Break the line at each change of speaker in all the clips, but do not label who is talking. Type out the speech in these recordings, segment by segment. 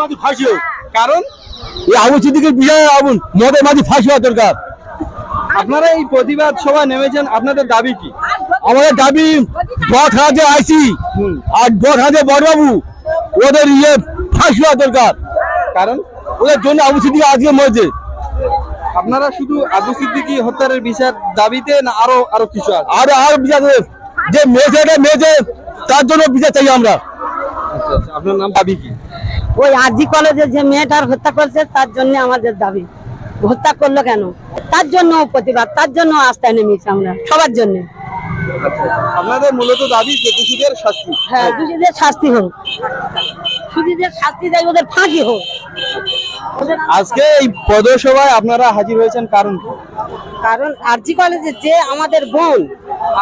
মাঝি ফাঁসি হোক।
কারণ
এই আবু সিদ্দিকের বিষয়ে আবুন মমতা মাঝি ফাঁসি হওয়া দরকার।
আপনারা এই প্রতিবাদ সভায় নেমেছেন আপনাদের দাবি কি?
আমাদের দাবি বড় থানাতে আইসি আর বড় থানাতে বড়বাবু ওদের ইয়ে ফাঁসি হওয়া দরকার।
কারণ
ওদের জন্য আবু সিদ্দিক আজকে মরেছে।
আপনারা শুধু আবু সিদ্দিকী হত্যার বিচার দাবিতে না আরও আরও কিছু
আর আর বিচার যে মেয়েছে মেয়েছে তার জন্য বিচার চাই আমরা।
আপনার নাম দাবি কি?
ওই আরজি কলেজে যে মেয়েটার হত্যা করছে তার জন্য আমাদের দাবি। হত্যা করল কেন? তার জন্য প্রতিবাদ তার জন্য আস্থায় নেমেছি আমরা সবার জন্য।
আপনাদের মূলত দাবি যে দোষীদের শাস্তি।
হ্যাঁ দুজনের শাস্তি হোক। সুদীদের শাস্তি দেয় ওদের ফাঁকি হোক।
আজকে এই পদসভায় আপনারা হাজির হয়েছেন কারণ
কারণ আরজি কলেজে যে আমাদের বোন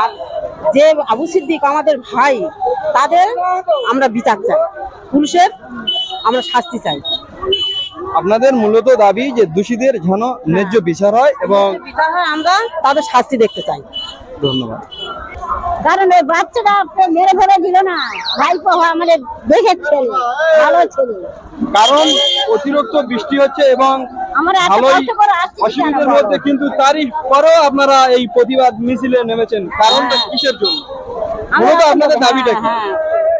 আর যে আবু সিদ্দিক আমাদের ভাই তাদের আমরা বিচার চাই। পুলিশের আমরা শাস্তি চাই।
আপনাদের মূলত দাবি যে দোষীদের যেন ন্যায্য বিচার হয় এবং
বিচার হয় আমরা তাদের শাস্তি দেখতে চাই।
ধন্যবাদ।
কারণ ওই বাচ্চাটা আপনি মেরে ফেলে দিল না। ভাইপো আমাদের দেখে ছেলে ভালো ছেলে।
কারণ অতিরিক্ত বৃষ্টি হচ্ছে এবং ভালোই অসুবিধার মধ্যে কিন্তু তারই পরেও আপনারা এই প্রতিবাদ মিছিলে নেমেছেন। কারণটা কিসের জন্য? মূলত আপনাদের দাবিটা কি?
হ্যাঁ,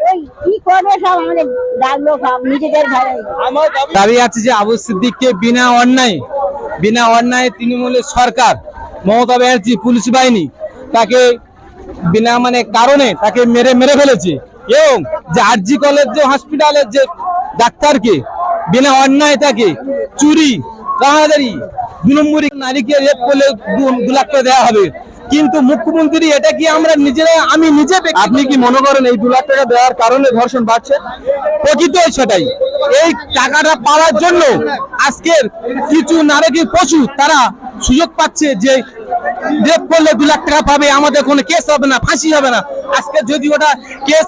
ওই কি করবে সব আমাদের ডাকলো সব নিজেদের ভাই
আমার দাবি
দাবি আছে যে আবু সিদ্দিককে বিনা অন্যায় বিনা অন্যায় তৃণমূলের সরকার মমতা ব্যানার্জি পুলিশ বাহিনী তাকে বিনা মানে কারণে তাকে মেরে মেরে ফেলেছে। এবং যে আরজি কলেজ যে হসপিটালের যে ডাক্তারকে বিনা অন্যায় তাকে চুরি রাহাদারি। দু নম্বরই নারীকে রেপ করলে দু- লাখ টাকা দেওয়া হবে। কিন্তু মুখ্যমন্ত্রী এটা কি আমরা নিজেরা আমি নিজে
আপনি কি মনে করেন এই দু লাখ টাকা দেওয়ার কারণে ধর্ষণ বাড়ছে?
প্রকৃত সেটাই এই টাকাটা পাওয়ার জন্য আজকের কিছু নারকী পশু তারা সুযোগ পাচ্ছে যে করলে দু লাখ টাকা পাবে, আমাদের কেস হবে না, ফাঁসি হবে না। আজকে যদি ওটা কেস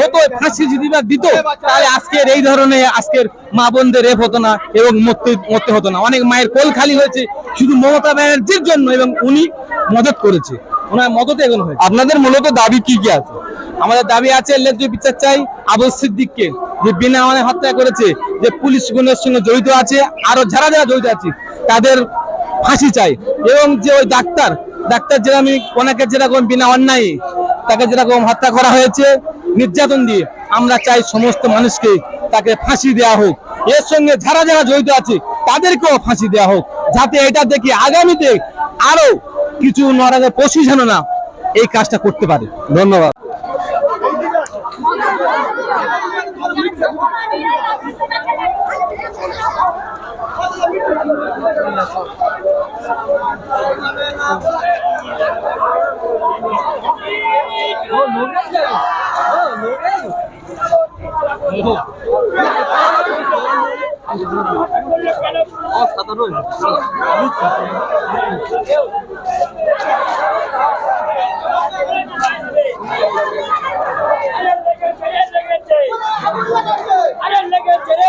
হতো ফাঁসি যদি দিত, তাহলে আজকের এই ধরনের, আজকের মা বোনদের রেপ হতো না এবং মরতে মরতে হতো না। অনেক মায়ের কোল খালি হয়েছে, শুধু মমতা ব্যানার্জির জন্য এবং উনি মদত করেছে। ওনার মদতে এগুলো হয়েছে।
আপনাদের মূলত দাবি কি কি আছে?
আমাদের দাবি আছে ন্যায্য বিচার চাই। আবু সিদ্দিককে যে বিনা মানে হত্যা করেছে যে পুলিশ গুণের সঙ্গে জড়িত আছে আরও যারা যারা জড়িত আছে তাদের ফাঁসি চাই। এবং যে ওই ডাক্তার ডাক্তার যেরকম ওনাকে যেরকম বিনা অন্যায় তাকে যেরকম হত্যা করা হয়েছে নির্যাতন দিয়ে আমরা চাই সমস্ত মানুষকে তাকে ফাঁসি দেওয়া হোক। এর সঙ্গে যারা যারা জড়িত আছে তাদেরকেও ফাঁসি দেওয়া হোক। যাতে এটা দেখি আগামীতে আরও কিছু নরাজের পশু যেন না এই কাজটা করতে পারে।
ধন্যবাদ।
লেগেছে রে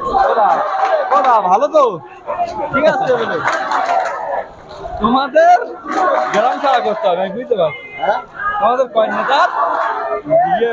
ওরা ভালো তো? ঠিক আছে বলে তোমাদের গ্রাম ছাড়া করতে হবে আমি বুঝতে পারছি। তোমাদের কয় বিয়ে